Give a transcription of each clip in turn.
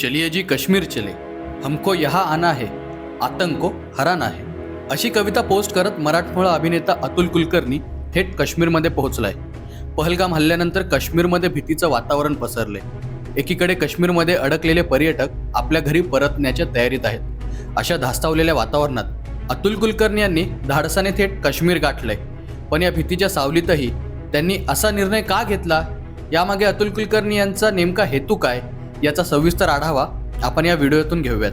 चलिए जी कश्मीर चले। हमको यहाँ आना है। आतंको हराना है। अशी कविता पोस्ट करत मराठमोळा अभिनेता अतुल कुलकर्णी थेट काश्मीरमध्ये पोहोचलाय. पहलगाम हल्ल्यानंतर काश्मीरमध्ये भीतीचं वातावरण पसरले एकीकडे काश्मीरमध्ये अडकलेले पर्यटक आपल्या घरी परतण्याच्या तयारीत आहेत. अशा धास्तावलेल्या वातावरणात अतुल कुलकर्णी यांनी धाडसाने थेट काश्मीर गाठलंय. पण या भीतीच्या सावलीतही त्यांनी असा निर्णय का घेतला? यामागे अतुल कुलकर्णी यांचा नेमका हेतू काय? याचा सविस्तर आढावा आपण या व्हिडिओतून घेऊयात.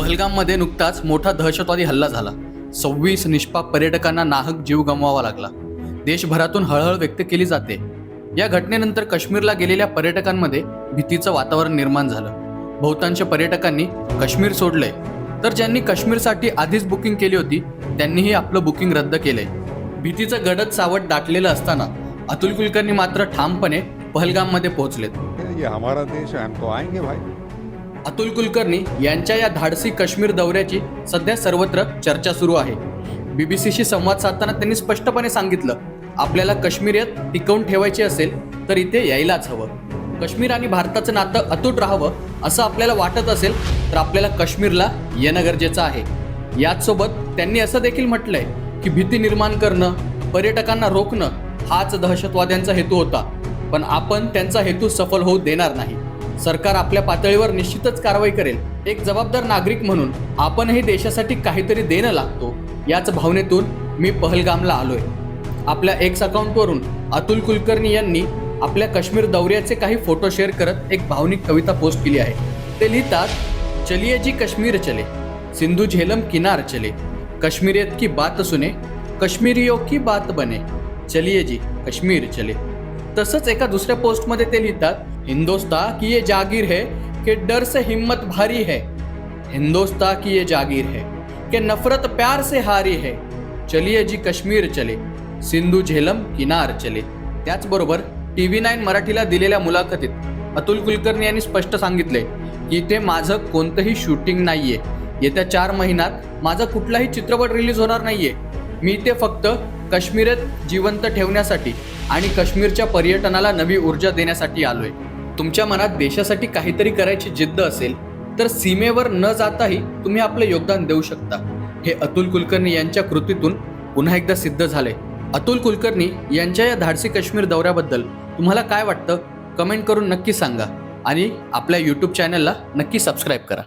पहलगाममध्ये नुकताच मोठा दहशतवादी हल्ला झाला. सव्वीस निष्पाप पर्यटकांना नाहक जीव गमवावा लागला. देशभरातून हळहळ व्यक्त केली जाते. या घटनेनंतर काश्मीरला गेलेल्या पर्यटकांमध्ये भीतीचं वातावरण निर्माण झालं. बहुतांश पर्यटकांनी काश्मीर सोडलंय. तर ज्यांनी काश्मीरसाठी आधीच बुकिंग केली होती त्यांनीही आपलं बुकिंग रद्द केलंय. भीतीचं गडद सावट दाटलेलं असताना अतुल कुलकर्णी मात्र ठामपणे पहलगाममध्ये पोहोचलेत. ये हमारा देश है हम तो आएंगे भाई. अतुल कुलकर्णी यांच्या या धाडसी काश्मीर दौऱ्याची सध्या सर्वत्र चर्चा सुरू आहे. बीबीसीशी संवाद साधताना त्यांनी स्पष्टपणे सांगितलं आपल्याला काश्मीरात टिकवून ठेवायची असेल तर इथे यायलाच हवं. काश्मीर आणि भारताचं नातं अतूट राहावं असं आपल्याला वाटत असेल तर आपल्याला काश्मीरला येणं गरजेचं आहे. याच सोबत त्यांनी असं देखील म्हटलंय की भीती निर्माण करणं पर्यटकांना रोखणं हाच दहशतवाद्यांचा हेतू होता. पण आपण त्यांचा हेतू सफल होऊ देणार नाही. सरकार आपल्या पातळीवर निश्चितच कारवाई करेल. एक जबाबदार नागरिक म्हणून आपणही देशासाठी काहीतरी देणं लागतो याच भावनेतून मी पहलगामला आलोय. आपल्या एक्स अकाउंटवरून अतुल कुलकर्णी यांनी आपल्या काश्मीर दौऱ्याचे काही फोटो शेअर करत एक भावनिक कविता पोस्ट केली आहे. ते लिहितात चलिए जी कश्मीर चले सिंधू झेलम किनार चले कश्मीरियत की बात सुने कश्मीरियों की बात बने। चलिए जी कश्मीर चले। तसंच एका दुसऱ्या पोस्टमध्ये ते लिहितात हिंदोस्ता की ये जागीर है कि डर से हिम्मत भारी है। हिंदोस्ता की ये जागीर है कि नफरत प्यार से हारी है। चलिए जी कश्मीर चले। सिंधू झेलम किनार चले। त्याचबरोबर टी व्ही नाईन मराठीला दिलेल्या मुलाखतीत अतुल कुलकर्णी यांनी स्पष्ट सांगितले की इथे माझं कोणतंही शूटिंग नाहीये. येत्या चार महिन्यात माझा कुठलाही चित्रपट रिलीज होणार नाहीये. मी ते फक्त काश्मीरात जिवंत ठेवण्यासाठी आणि काश्मीरच्या पर्यटनाला नवी ऊर्जा देण्यासाठी आलोय. तुमच्या मनात देशासाठी काहीतरी करायची जिद्द असेल तर सीमेवर न जाताही तुम्ही आपलं योगदान देऊ शकता. हे अतुल कुलकर्णी यांच्या कृतीतून पुन्हा एकदा सिद्ध झाले अतुल कुलकर्णी यांच्या या धाडसी काश्मीर दौऱ्याबद्दल तुम्हाला काय वाटतं? कमेंट करून नक्की सांगा आणि आपल्या यूट्यूब चॅनलला नक्की सबस्क्राईब करा.